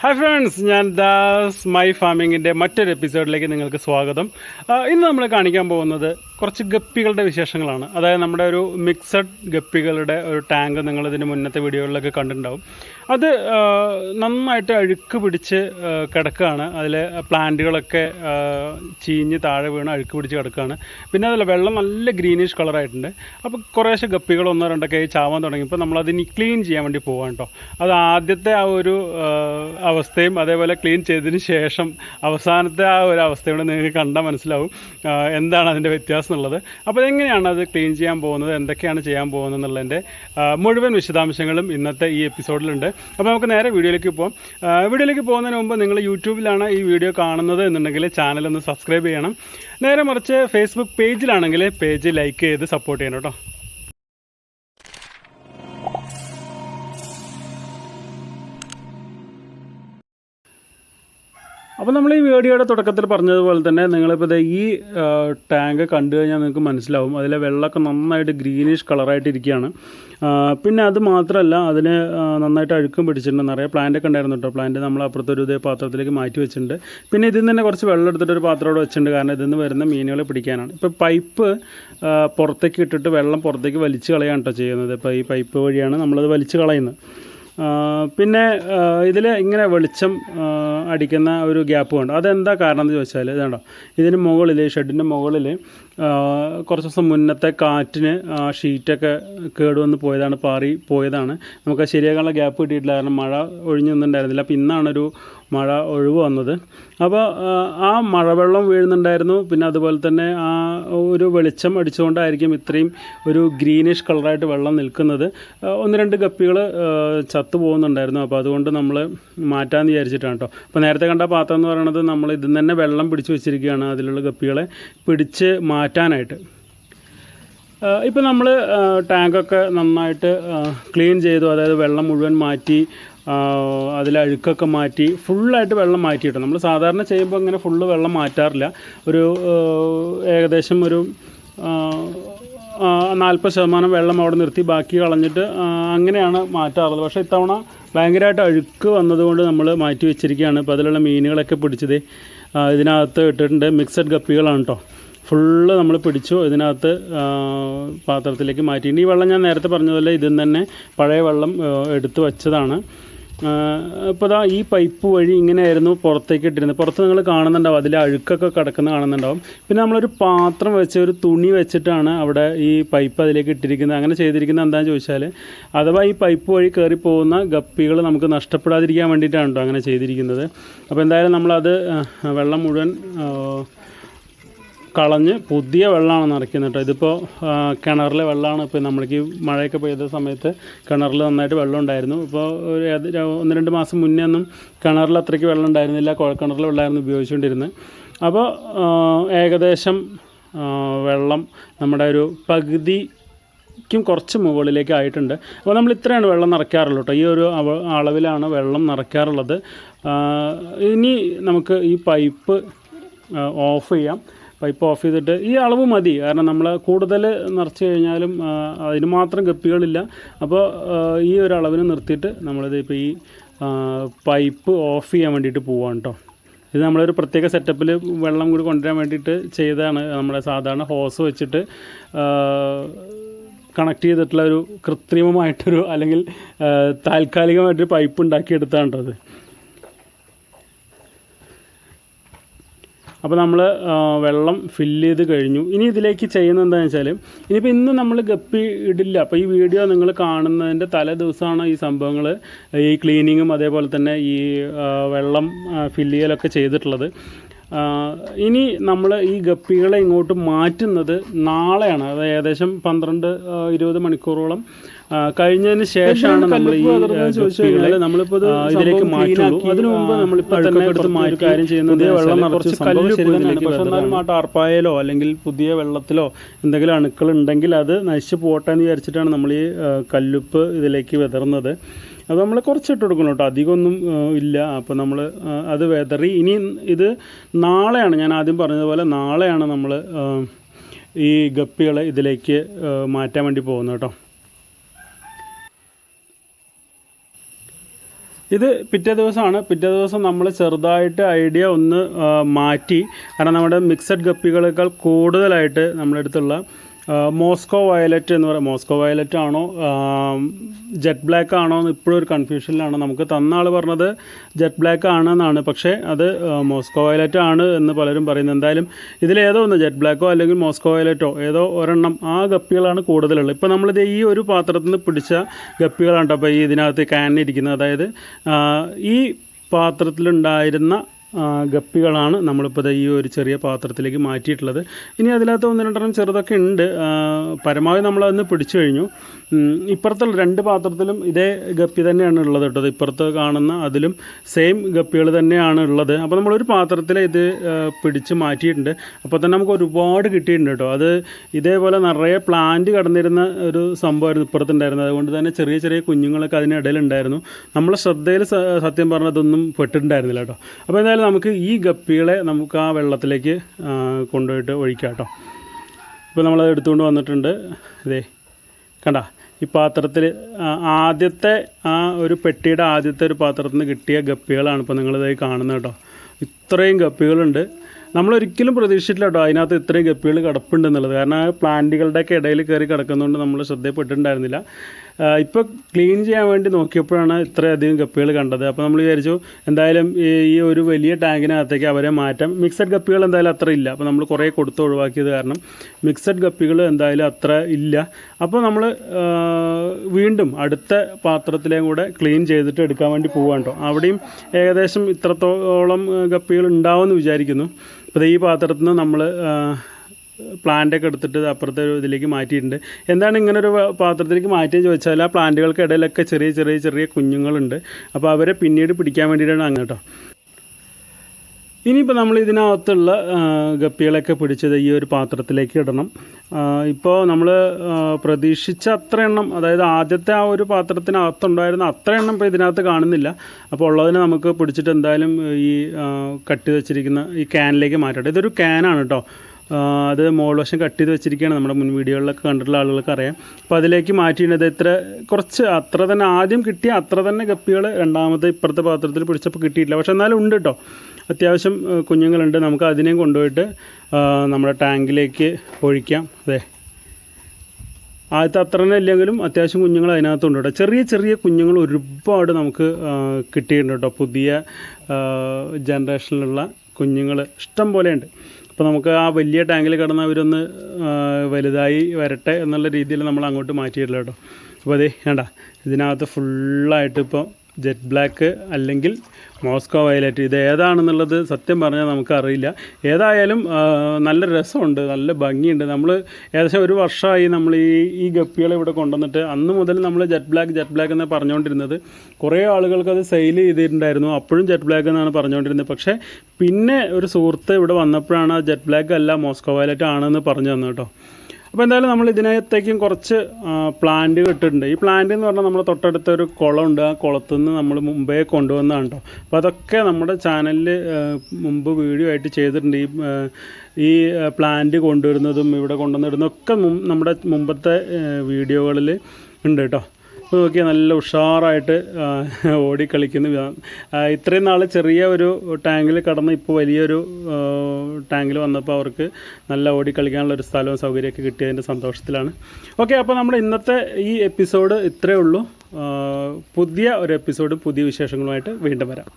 Hi friends ഞാൻ Das my ഫാമിങ്ങിന്റെ മറ്റൊരു എപ്പിസോഡിലേക്ക് നിങ്ങൾക്ക് സ്വാഗതം. ഇന്ന് നമ്മൾ കാണിക്കാൻ പോകുന്നത് കുറച്ച് ഗപ്പികളുടെ വിശേഷങ്ങളാണ്. അതായത് നമ്മുടെ ഒരു മിക്സഡ് ഗപ്പികളുടെ ഒരു ടാങ്ക് നിങ്ങൾ ഇതിന് മുന്നത്തെ വീഡിയോകളിലൊക്കെ കണ്ടിട്ടുണ്ടാവും. അത് നന്നായിട്ട് അഴുക്ക് പിടിച്ച് കിടക്കുകയാണ്. അതിൽ പ്ലാന്റുകളൊക്കെ ചീഞ്ഞ് താഴെ വീണ് അഴുക്ക് പിടിച്ച് കിടക്കുകയാണ്. പിന്നെ അതല്ല വെള്ളം നല്ല ഗ്രീനിഷ് കളറായിട്ടുണ്ട്. അപ്പോൾ കുറേശ്ശെ ഗപ്പികൾ ഒന്നോ രണ്ടൊക്കെ ചാവാൻ തുടങ്ങിയപ്പോൾ നമ്മളതിന് ക്ലീൻ ചെയ്യാൻ വേണ്ടി പോവാണ് കേട്ടോ അത് ആദ്യത്തെ ആ ഒരു അവസ്ഥയും അതേപോലെ ക്ലീൻ ചെയ്തതിന് ശേഷം അവസാനത്തെ ആ ഒരു അവസ്ഥയും കൂടെ നിങ്ങൾക്ക് കണ്ടാൽ മനസ്സിലാവും. എന്താണ് അതിന്റെ വ്യത്യാസം? എന്നുള്ളത്. അപ്പോൾ എങ്ങനെയാണ് അത് ക്ലീൻ ചെയ്യാൻ പോകുന്നത്? എന്തൊക്കെയാണ് ചെയ്യാൻ പോകുന്നത് എന്നുള്ളതിന്റെ മുഴുവൻ വിശദാംശങ്ങളും ഇന്നത്തെ ഈ എപ്പിസോഡിലുണ്ട്. അപ്പോൾ നമുക്ക് നേരെ വീഡിയോയിലേക്ക് പോകാം വീഡിയോയിലേക്ക് പോകുന്നതിന് മുമ്പ് നിങ്ങൾ യൂട്യൂബിലാണ് ഈ വീഡിയോ കാണുന്നത് എന്നുണ്ടെങ്കിൽ ചാനൽ ഒന്ന് സബ്സ്ക്രൈബ് ചെയ്യണം. നേരെ മറിച്ച് ഫേസ്ബുക്ക് പേജിലാണെങ്കിൽ പേജ് ലൈക്ക് ചെയ്ത് സപ്പോർട്ട് ചെയ്യണം കേട്ടോ. അപ്പോൾ നമ്മൾ ഈ വീഡിയോയുടെ തുടക്കത്തിൽ പറഞ്ഞതുപോലെ തന്നെ നിങ്ങളിപ്പോൾ ഈ ടാങ്ക് കണ്ടു കഴിഞ്ഞാൽ നിങ്ങൾക്ക് മനസ്സിലാവും. അതിലെ വെള്ളമൊക്കെ നന്നായിട്ട് ഗ്രീനിഷ് കളറായിട്ട് ഇരിക്കുകയാണ്. പിന്നെ അത് മാത്രമല്ല അതിന് നന്നായിട്ട് അഴുക്കും പിടിച്ചിട്ടുണ്ട്. നിറയെ പ്ലാന്റൊക്കെ ഉണ്ടായിരുന്നു കേട്ടോ. പ്ലാന്റ് നമ്മൾ അപ്പുറത്തൊരു ഇതേ പാത്രത്തിലേക്ക് മാറ്റി വെച്ചിട്ടുണ്ട്. പിന്നെ ഇതിൽ നിന്ന് തന്നെ കുറച്ച് വെള്ളം എടുത്തിട്ട് ഒരു പാത്രം അവിടെ വെച്ചിട്ടുണ്ട്. കാരണം ഇതിൽ നിന്ന് വരുന്ന മീനുകളെ പിടിക്കാനാണ്. ഇപ്പോൾ പൈപ്പ് പുറത്തേക്ക് ഇട്ടിട്ട് വെള്ളം പുറത്തേക്ക് വലിച്ചു കളയാണ് കേട്ടോ ചെയ്യുന്നത്. ഇപ്പോൾ ഈ പൈപ്പ് വഴിയാണ് നമ്മളത് വലിച്ചു കളയുന്നത്. പിന്നെ ഇതിൽ ഇങ്ങനെ വെളിച്ചം അടിക്കുന്ന ഒരു ഗ്യാപ്പ് ഉണ്ട് അതെന്താ കാരണം എന്ന് ചോദിച്ചാൽ ഇതാണോ ഇതിന് മുകളിൽ ഷെഡിന്റെ മുകളിൽ കുറച്ച് ദിവസം മുന്നത്തെ കാറ്റിന് ആ ഷീറ്റൊക്കെ കേടുവന്ന് പോയതാണ് പാറി പോയതാണ്. നമുക്ക് ശരിയാക്കാനുള്ള ഗ്യാപ്പ് കിട്ടിയിട്ടില്ല കാരണം മഴ ഒഴിഞ്ഞൊന്നും ഉണ്ടായിരുന്നില്ല അപ്പോൾ ഇന്നാണൊരു മഴ ഒഴിവ് വന്നത്. അപ്പോൾ ആ, മഴവെള്ളം വീഴുന്നുണ്ടായിരുന്നു. പിന്നെ അതുപോലെ തന്നെ ആ ഒരു വെളിച്ചം അടിച്ചുകൊണ്ടായിരിക്കും ഇത്രയും ഒരു ഗ്രീനിഷ് കളറായിട്ട് വെള്ളം നിൽക്കുന്നത്. ഒന്ന് രണ്ട് ഗപ്പികൾ ചത്തു പോകുന്നുണ്ടായിരുന്നു. അപ്പോൾ അതുകൊണ്ട് നമ്മൾ മാറ്റാമെന്ന് വിചാരിച്ചിട്ടാണ് കേട്ടോ. അപ്പോൾ നേരത്തെ കണ്ട പാത്രം എന്ന് പറയുന്നത് നമ്മൾ ഇതിൽ തന്നെ വെള്ളം പിടിച്ച് വെച്ചിരിക്കുകയാണ് അതിലുള്ള ഗപ്പികളെ പിടിച്ച് മാറ്റാനായിട്ട്. ഇപ്പോൾ നമ്മൾ ടാങ്കൊക്കെ നന്നായിട്ട് ക്ലീൻ ചെയ്തു. അതായത് വെള്ളം മുഴുവൻ മാറ്റി അതിൽ അഴുക്കൊക്കെ മാറ്റി ഫുള്ളായിട്ട് വെള്ളം മാറ്റിയിട്ടു. നമ്മൾ സാധാരണ ചെയ്യുമ്പോൾ ഇങ്ങനെ ഫുള്ള് വെള്ളം മാറ്റാറില്ല. ഒരു ഏകദേശം ഒരു നാൽപ്പത് ശതമാനം വെള്ളം അവിടെ നിർത്തി ബാക്കി കളഞ്ഞിട്ട് അങ്ങനെയാണ് മാറ്റാറുള്ളത്. പക്ഷേ ഇത്തവണ ഭയങ്കരമായിട്ട് അഴുക്ക് വന്നതുകൊണ്ട് നമ്മൾ മാറ്റി വെച്ചിരിക്കുകയാണ്. ഇപ്പോൾ അതിലുള്ള മീനുകളൊക്കെ പിടിച്ചത് ഇതിനകത്ത് ഇട്ടിട്ടുണ്ട് മിക്സഡ് ഗപ്പികളാണ് കേട്ടോ ഫുള്ള് നമ്മൾ പിടിച്ചു ഇതിനകത്ത് പാത്രത്തിലേക്ക് മാറ്റിയിട്ടുണ്ട് ഈ വെള്ളം ഞാൻ നേരത്തെ പറഞ്ഞതുപോലെ ഇതിൽ നിന്ന് തന്നെ പഴയ വെള്ളം എടുത്ത് വെച്ചതാണ്. ഇപ്പോൾ ദാ ഈ പൈപ്പ് വഴി ഇങ്ങനെയായിരുന്നു പുറത്തേക്ക് ഇട്ടിരുന്നത്. പുറത്ത് നിങ്ങൾ കാണുന്നുണ്ടാവും അതിൽ അഴുക്കൊക്കെ കിടക്കുന്ന കാണുന്നുണ്ടാവും. പിന്നെ നമ്മളൊരു പാത്രം വെച്ച് ഒരു തുണി വെച്ചിട്ടാണ് അവിടെ ഈ പൈപ്പ് അതിലേക്ക് ഇട്ടിരിക്കുന്നത്. അങ്ങനെ ചെയ്തിരിക്കുന്നത് എന്താണെന്ന് ചോദിച്ചാൽ അഥവാ ഈ പൈപ്പ് വഴി കയറി പോകുന്ന ഗപ്പികൾ നമുക്ക് നഷ്ടപ്പെടാതിരിക്കാൻ വേണ്ടിയിട്ടാണ് കേട്ടോ അങ്ങനെ ചെയ്തിരിക്കുന്നത്. അപ്പോൾ എന്തായാലും നമ്മളത് വെള്ളം മുഴുവൻ കളഞ്ഞ് പുതിയ വെള്ളമാണ് നിറയ്ക്കുന്നത് കേട്ടോ. ഇതിപ്പോൾ കിണറിലെ വെള്ളമാണ് ഇപ്പോൾ നമ്മൾക്ക് ഈ മഴയൊക്കെ പെയ്ത സമയത്ത് കിണറിൽ നന്നായിട്ട് വെള്ളം ഉണ്ടായിരുന്നു. ഇപ്പോൾ ഒരു ഒന്ന് രണ്ട് മാസം മുന്നേ ഒന്നും കിണറിൽ അത്രയ്ക്ക് വെള്ളം ഉണ്ടായിരുന്നില്ല. കുഴൽക്കിണറിലെ വെള്ളമായിരുന്നു ഉപയോഗിച്ചുകൊണ്ടിരുന്നത്. അപ്പോൾ ഏകദേശം വെള്ളം നമ്മുടെ ഒരു പകുതി ക്കും കുറച്ച് മുകളിലേക്ക് ആയിട്ടുണ്ട്. അപ്പോൾ നമ്മൾ ഇത്രയാണ് വെള്ളം നിറയ്ക്കാറുള്ളൂ കേട്ടോ. ഈ ഒരു അളവിലാണ് വെള്ളം നിറയ്ക്കാറുള്ളത്. ഇനി നമുക്ക് ഈ പൈപ്പ് ഓഫ് ചെയ്യാം. പൈപ്പ് ഓഫ് ചെയ്തിട്ട് ഈ അളവ് മതി. കാരണം നമ്മൾ കൂടുതൽ നിറച്ച് കഴിഞ്ഞാലും അതിന് മാത്രം ഗപ്പികളില്ല. അപ്പോൾ ഈ ഒരു അളവിന് നിർത്തിയിട്ട് നമ്മളിത് ഇപ്പോൾ ഈ പൈപ്പ് ഓഫ് ചെയ്യാൻ വേണ്ടിയിട്ട് പോവാണ് കേട്ടോ ഇത് നമ്മളൊരു പ്രത്യേക സെറ്റപ്പിൽ വെള്ളം കൂടി കൊണ്ടുവരാൻ വേണ്ടിയിട്ട് ചെയ്തതാണ്. നമ്മുടെ സാധാരണ ഹോസ് വെച്ചിട്ട് കണക്ട് ചെയ്തിട്ടുള്ള ഒരു കൃത്രിമമായിട്ടൊരു അല്ലെങ്കിൽ താൽക്കാലികമായിട്ടൊരു പൈപ്പ് ഉണ്ടാക്കിയെടുത്താണ് കേട്ടോ അത്. അപ്പോൾ നമ്മൾ വെള്ളം ഫില്ല് ചെയ്ത് കഴിഞ്ഞു. ഇനി ഇതിലേക്ക് ചെയ്യുന്നത് എന്താണെന്ന് വെച്ചാൽ ഇനിയിപ്പോൾ ഇന്ന് നമ്മൾ ഗപ്പി ഇടില്ല. അപ്പോൾ ഈ വീഡിയോ നിങ്ങൾ കാണുന്നതിന്റെ തലേ ദിവസമാണ് ഈ സംഭവങ്ങൾ ഈ ക്ലീനിങ്ങും അതേപോലെ തന്നെ ഈ വെള്ളം ഫില്ല് ചെയ്യലൊക്കെ ചെയ്തിട്ടുള്ളത്. ഇനി നമ്മൾ ഈ ഗപ്പികളെ ഇങ്ങോട്ട് മാറ്റുന്നത് നാളെയാണ്. അത് ഏകദേശം പന്ത്രണ്ട് ഇരുപത് മണിക്കൂറോളം കഴിഞ്ഞതിന് ശേഷമാണ് നമ്മൾ ഈ ഗപ്പികളെ നമ്മളിപ്പോ ഇത് ഇതിലേക്ക് മാറ്റുള്ളൂ. അതിനു മുമ്പ് നമ്മളിപ്പോൾ തന്നെ എടുത്ത് മാറ്റി കാര്യം ചെയ്യുന്നത് വെള്ളം കുറച്ച് കല്ല് പക്ഷെ എന്നാലും ആ ടാർപ്പായലോ അല്ലെങ്കിൽ പുതിയ വെള്ളത്തിലോ എന്തെങ്കിലും അണുക്കൾ ഉണ്ടെങ്കിൽ അത് നശിച്ചു പോട്ടെ എന്ന് വിചാരിച്ചിട്ടാണ് നമ്മൾ ഈ കല്ലുപ്പ് ഇതിലേക്ക് വിതറുന്നത്. അത് നമ്മൾ കുറച്ചിട്ട് കൊടുക്കണം കേട്ടോ. അധികമൊന്നും ഇല്ല. അപ്പോൾ നമ്മൾ അത് വെതറി. ഇനി ഇത് നാളെയാണ് ഞാൻ ആദ്യം പറഞ്ഞതുപോലെ നാളെയാണ് നമ്മൾ ഈ ഗപ്പികളെ ഇതിലേക്ക് മാറ്റാൻ വേണ്ടി പോകുന്നത് കേട്ടോ. ഇത് പിറ്റേ ദിവസമാണ്. പിറ്റേ ദിവസം നമ്മൾ ചെറുതായിട്ട് ഐഡിയ ഒന്ന് മാറ്റി. കാരണം നമ്മുടെ മിക്സഡ് ഗപ്പികളേക്കാൾ കൂടുതലായിട്ട് നമ്മുടെ അടുത്തുള്ള മോസ്കോ വയലറ്റ് എന്ന് പറയുന്നത് മോസ്കോ വയലറ്റ് ആണോ ജെറ്റ് ബ്ലാക്ക് ആണോ എന്ന് ഇപ്പോഴും ഒരു കൺഫ്യൂഷനിലാണ്. നമുക്ക് തന്ന ആൾ പറഞ്ഞത് ജെറ്റ് ബ്ലാക്ക് ആണെന്നാണ്. പക്ഷേ അത് മോസ്കോ വയലറ്റ് ആണ് എന്ന് പലരും പറയുന്നത് എന്തായാലും ഇതിലേതോ ഒന്ന് ജെറ്റ് ബ്ലാക്കോ അല്ലെങ്കിൽ മോസ്കോ വയലറ്റോ ഏതോ ഒരെണ്ണം ആ ഗപ്പികളാണ് കൂടുതലുള്ളത്. ഇപ്പോൾ നമ്മളിത് ഈ ഒരു പാത്രത്തിൽ നിന്ന് പിടിച്ച ഗപ്പികളാണ് അപ്പോൾ ഈ ഇതിനകത്ത് കാനിരിക്കുന്നത് അതായത് ഈ പാത്രത്തിലുണ്ടായിരുന്ന ഗപ്പികളാണ് നമ്മളിപ്പോൾ ഈ ഒരു ചെറിയ പാത്രത്തിലേക്ക് മാറ്റിയിട്ടുള്ളത്. ഇനി അതിനകത്ത് ഒന്ന് രണ്ടെണ്ണം ചെറുതൊക്കെ ഉണ്ട്. പരമാവധി നമ്മളതൊന്ന് പിടിച്ചു കഴിഞ്ഞു. ഇപ്പുറത്തുള്ള രണ്ട് പാത്രത്തിലും ഇതേ ഗപ്പി തന്നെയാണ് ഉള്ളത് കേട്ടോ. ഇപ്പുറത്ത് കാണുന്ന അതിലും സെയിം ഗപ്പികൾ തന്നെയാണ് ഉള്ളത്. അപ്പോൾ നമ്മളൊരു പാത്രത്തിൽ ഇത് പിടിച്ച് മാറ്റിയിട്ടുണ്ട്. അപ്പോൾ തന്നെ നമുക്ക് ഒരുപാട് കിട്ടിയിട്ടുണ്ട് കേട്ടോ. അത് ഇതേപോലെ നിറയെ പ്ലാന്റ് കടന്നിരുന്ന ഒരു സംഭവമായിരുന്നു ഇപ്പുറത്തുണ്ടായിരുന്നത്. അതുകൊണ്ട് തന്നെ ചെറിയ ചെറിയ കുഞ്ഞുങ്ങളൊക്കെ അതിനിടയിലുണ്ടായിരുന്നു. നമ്മളെ ശ്രദ്ധയിൽ സത്യം പറഞ്ഞതൊന്നും പെട്ടിട്ടുണ്ടായിരുന്നില്ല കേട്ടോ. അപ്പോൾ എന്തായാലും നമുക്ക് ഈ ഗപ്പികളെ നമുക്ക് ആ വെള്ളത്തിലേക്ക് കൊണ്ടുപോയിട്ട് ഒഴിക്കാം കേട്ടോ. ഇപ്പോൾ നമ്മളത് എടുത്തുകൊണ്ട് വന്നിട്ടുണ്ട്. ഇതേ കണ്ട ഈ പാത്രത്തിൽ ആദ്യത്തെ ആ ഒരു പെട്ടിയുടെ ആദ്യത്തെ ഒരു പാത്രത്തിൽ നിന്ന് കിട്ടിയ ഗപ്പികളാണ് ഇപ്പോൾ നിങ്ങളിതായി കാണുന്നത് കേട്ടോ. ഇത്രയും ഗപ്പികളുണ്ട്. നമ്മളൊരിക്കലും പ്രതീക്ഷിച്ചില്ല കേട്ടോ അതിനകത്ത് ഇത്രയും ഗപ്പികൾ കിടപ്പുണ്ടെന്നുള്ളത്. കാരണം ആ പ്ലാന്റുകളുടെയൊക്കെ ഇടയിൽ കയറി കിടക്കുന്നതുകൊണ്ട് നമ്മൾ ശ്രദ്ധപ്പെട്ടിട്ടുണ്ടായിരുന്നില്ല ഇപ്പോൾ ക്ലീൻ ചെയ്യാൻ വേണ്ടി നോക്കിയപ്പോഴാണ് ഇത്രയധികം ഗപ്പികൾ കണ്ടത്. അപ്പോൾ നമ്മൾ വിചാരിച്ചു എന്തായാലും ഈ ഒരു വലിയ ടാങ്കിനകത്തേക്ക് അവരെ മാറ്റാം. മിക്സഡ് ഗപ്പികൾ എന്തായാലും അത്ര ഇല്ല. അപ്പോൾ നമ്മൾ കുറേ കൊടുത്ത് ഒഴിവാക്കിയത് കാരണം മിക്സഡ് ഗപ്പികൾ എന്തായാലും അത്ര ഇല്ല. അപ്പോൾ നമ്മൾ വീണ്ടും അടുത്ത പാത്രത്തിലേയും കൂടെ ക്ലീൻ ചെയ്തിട്ട് എടുക്കാൻ വേണ്ടി പോവാണ് കേട്ടോ. അവിടെയും ഏകദേശം ഇത്രത്തോളം ഗപ്പികൾ ഉണ്ടാവുമെന്ന് വിചാരിക്കുന്നു. അപ്പോൾ ഈ പാത്രത്തിൽ നിന്ന് നമ്മൾ പ്ലാന്റൊക്കെ എടുത്തിട്ട് അപ്പുറത്തെ ഒരു ഇതിലേക്ക് മാറ്റിയിട്ടുണ്ട്. എന്താണ് ഇങ്ങനെ ഒരു പാത്രത്തിലേക്ക് മാറ്റിയെന്ന് ചോദിച്ചാൽ ആ പ്ലാന്റുകൾക്ക് ഇടയിലൊക്കെ ചെറിയ ചെറിയ ചെറിയ കുഞ്ഞുങ്ങളുണ്ട്. അപ്പോൾ അവരെ പിന്നീട് പിടിക്കാൻ വേണ്ടിയിട്ടാണ് അങ്ങ് കേട്ടോ. ഇനിയിപ്പോൾ നമ്മൾ ഇതിനകത്തുള്ള ഗപ്പികളൊക്കെ പിടിച്ചത് ഈ ഒരു പാത്രത്തിലേക്ക് ഇടണം. ഇപ്പോൾ നമ്മൾ പ്രതീക്ഷിച്ച അത്ര എണ്ണം അതായത് ആദ്യത്തെ ആ ഒരു പാത്രത്തിനകത്തുണ്ടായിരുന്ന അത്ര എണ്ണം ഇപ്പോൾ ഇതിനകത്ത് കാണുന്നില്ല. അപ്പോൾ ഉള്ളതിനെ നമുക്ക് പിടിച്ചിട്ട് എന്തായാലും ഈ കട്ട് വെച്ചിരിക്കുന്ന ഈ ക്യാനിലേക്ക് മാറ്റട്ടെ. ഇതൊരു ക്യാനാണ് കേട്ടോ അത് മോൾ വശം കട്ട് ചെയ്ത് വെച്ചിരിക്കുകയാണ് നമ്മുടെ മുൻ വീഡിയോകളിലൊക്കെ കണ്ടിട്ടുള്ള ആളുകൾക്ക് അറിയാം. അപ്പോൾ അതിലേക്ക് മാറ്റിയിട്ടത് ഇത്ര കുറച്ച് അത്ര തന്നെ ആദ്യം കിട്ടിയ അത്ര തന്നെ ഗപ്പികൾ രണ്ടാമത്തെ ഇപ്പുറത്തെ പാത്രത്തിൽ പിടിച്ചപ്പോൾ കിട്ടിയിട്ടില്ല. പക്ഷേ എന്നാലും ഉണ്ട് കേട്ടോ അത്യാവശ്യം കുഞ്ഞുങ്ങളുണ്ട്. നമുക്ക് അതിനെയും കൊണ്ടുപോയിട്ട് നമ്മുടെ ടാങ്കിലേക്ക് ഒഴിക്കാം. അതെ. ആദ്യത്തെ അത്ര തന്നെ ഇല്ലെങ്കിലും അത്യാവശ്യം കുഞ്ഞുങ്ങൾ അതിനകത്തുണ്ട് കേട്ടോ. ചെറിയ ചെറിയ കുഞ്ഞുങ്ങൾ ഒരുപാട് നമുക്ക് കിട്ടിയിട്ടുണ്ട് കേട്ടോ. പുതിയ ജനറേഷനിലുള്ള കുഞ്ഞുങ്ങൾ ഇഷ്ടം പോലെയുണ്ട് അപ്പോൾ നമുക്ക് ആ വലിയ ടാങ്കിൽ കിടന്ന് അവരൊന്ന് വലുതായി വരട്ടെ എന്നുള്ള രീതിയിൽ നമ്മൾ അങ്ങോട്ട് മാറ്റിയിട്ടില്ല കേട്ടോ. അപ്പോൾ അതെ വേണ്ട ഇതിനകത്ത് ഫുള്ളായിട്ട് ഇപ്പോൾ ജെറ്റ് ബ്ലാക്ക് അല്ലെങ്കിൽ മോസ്കോ വയലറ്റ്. ഇത് ഏതാണെന്നുള്ളത് സത്യം പറഞ്ഞാൽ നമുക്കറിയില്ല. ഏതായാലും നല്ല രസമുണ്ട് നല്ല ഭംഗിയുണ്ട്. നമ്മൾ ഏകദേശം ഒരു വർഷമായി നമ്മൾ ഈ ഈ ഗപ്പികളെ ഇവിടെ കൊണ്ടുവന്നിട്ട് അന്ന് മുതൽ നമ്മൾ ജെറ്റ് ബ്ലാക്ക് ജെറ്റ് ബ്ലാക്ക് എന്ന് പറഞ്ഞുകൊണ്ടിരുന്നത് കുറേ ആളുകൾക്ക് അത് സെയിൽ ചെയ്തിട്ടുണ്ടായിരുന്നു. അപ്പോഴും ജെറ്റ് ബ്ലാക്ക് എന്നാണ് പറഞ്ഞുകൊണ്ടിരുന്നത് പക്ഷേ പിന്നെ ഒരു സുഹൃത്ത് ഇവിടെ വന്നപ്പോഴാണ് ജെറ്റ് ബ്ലാക്ക് അല്ല മോസ്കോ വയലറ്റ് ആണെന്ന് പറഞ്ഞു തന്നു കേട്ടോ. അപ്പോൾ എന്തായാലും നമ്മൾ ഇതിനകത്തേക്കും കുറച്ച് പ്ലാന്റ് ഇട്ടിട്ടുണ്ട്. ഈ പ്ലാന്റ് എന്ന് പറഞ്ഞാൽ നമ്മുടെ തൊട്ടടുത്ത ഒരു കുളമുണ്ട്. ആ കുളത്തു നിന്ന് നമ്മൾ മുമ്പേ കൊണ്ടുവന്നതാണ് കേട്ടോ അപ്പോൾ അതൊക്കെ നമ്മുടെ ചാനലിൽ മുമ്പ് വീഡിയോ ആയിട്ട് ചെയ്തിട്ടുണ്ട്. ഈ ഈ പ്ലാന്റ് കൊണ്ടുവരുന്നതും ഇവിടെ കൊണ്ടുവന്നിടുന്നതും ഒക്കെ നമ്മുടെ മുമ്പത്തെ വീഡിയോകളിൽ ഉണ്ട് കേട്ടോ അപ്പോൾ നോക്കിയാൽ നല്ല ഉഷാറായിട്ട് ഓടിക്കളിക്കുന്ന ഇത്രയും നാൾ ചെറിയ ഒരു ടാങ്കിൽ കടന്ന് ഇപ്പോൾ വലിയൊരു ടാങ്കിൽ വന്നപ്പോൾ അവർക്ക് നല്ല ഓടിക്കളിക്കാനുള്ള ഒരു സ്ഥലവും സൗകര്യമൊക്കെ കിട്ടിയതിന്റെ സന്തോഷത്തിലാണ്. ഓക്കെ അപ്പോൾ നമ്മുടെ ഇന്നത്തെ ഈ എപ്പിസോഡ് ഇത്രയേ ഉള്ളൂ. പുതിയ ഒരു എപ്പിസോഡ് പുതിയ വിശേഷങ്ങളുമായിട്ട് വീണ്ടും വരാം.